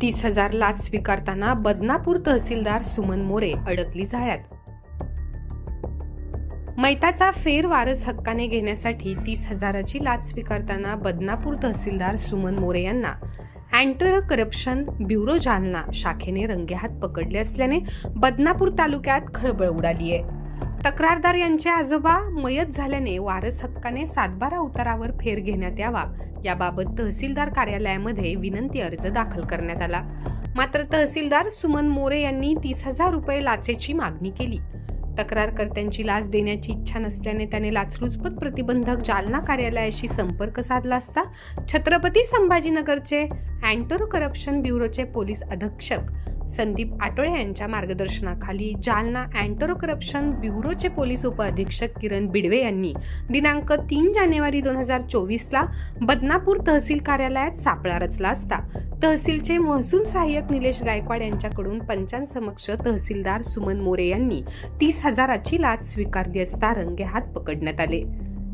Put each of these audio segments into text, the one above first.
तीस हजार लाच स्वीकारताना बदनापूर तहसीलदार सुमन मोरे अडकली जाळ्यात. मैताचा फेर वारस हक्काने घेण्यासाठी तीस हजाराची लाच स्वीकारताना बदनापूर तहसीलदार सुमन मोरे यांना अँटर करप्शन ब्युरो जालना शाखेने रंगेहात पकडले असल्याने बदनापूर तालुक्यात खळबळ उडाली आहे तक्रारदार यांचे आजोबा मयत झाल्याने वारस हक्काने सातबारा उतारावर फेर घेण्यात यावा. याबाबत तहसीलदार कार्यालयामध्ये विनंती अर्ज दाखल करण्यात आला. मात्र तहसीलदार सुमन मोरे यांनी तीस हजार रुपये लाचेची मागणी केली. तक्रारकर्त्यांची लाच देण्याची इच्छा नसल्याने त्याने लाचलुचपत प्रतिबंधक जालना कार्यालयाशी संपर्क साधला असता छत्रपती संभाजीनगरचे अँटर करप्शन ब्युरोचे पोलीस अधीक्षक संदीप आटोळे यांच्या मार्गदर्शनाखाली जालना अँटर करप्शन ब्युरोचे पोलीस उपअधीक्षक किरण बिडवे यांनी दिनांक तीन जानेवारी दोन हजार चोवीसला बदनापूर तहसील कार्यालयात सापळा रचला असता. तहसीलचे महसूल सहाय्यक निलेश गायकवाड यांच्याकडून पंचांसमक्ष तहसीलदार सुमन मोरे यांनी तीस हजाराची लाच स्वीकारली असता रंगेहात पकडण्यात आले.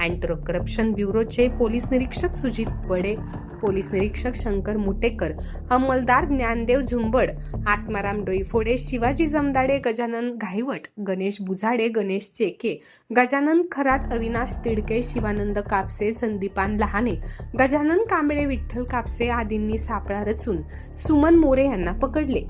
अँटर करप्शन ब्युरोचे पोलीस निरीक्षक सुजित बडे पोलीस निरीक्षक शंकर मुटेकर अंमलदार ज्ञानदेव झुंबड आत्माराम डोईफोडे शिवाजी जमदाडे गजानन घाईवट गणेश बुझाडे गणेश चेके गजानन खरात अविनाश तिडके शिवानंद कापसे संदीपान लहाने गजानन कांबळे विठ्ठल कापसे आदींनी सापळा रचून सुमन मोरे यांना पकडले.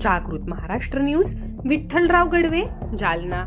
जागृत महाराष्ट्र न्यूज विठ्ठलराव गडवे जालना.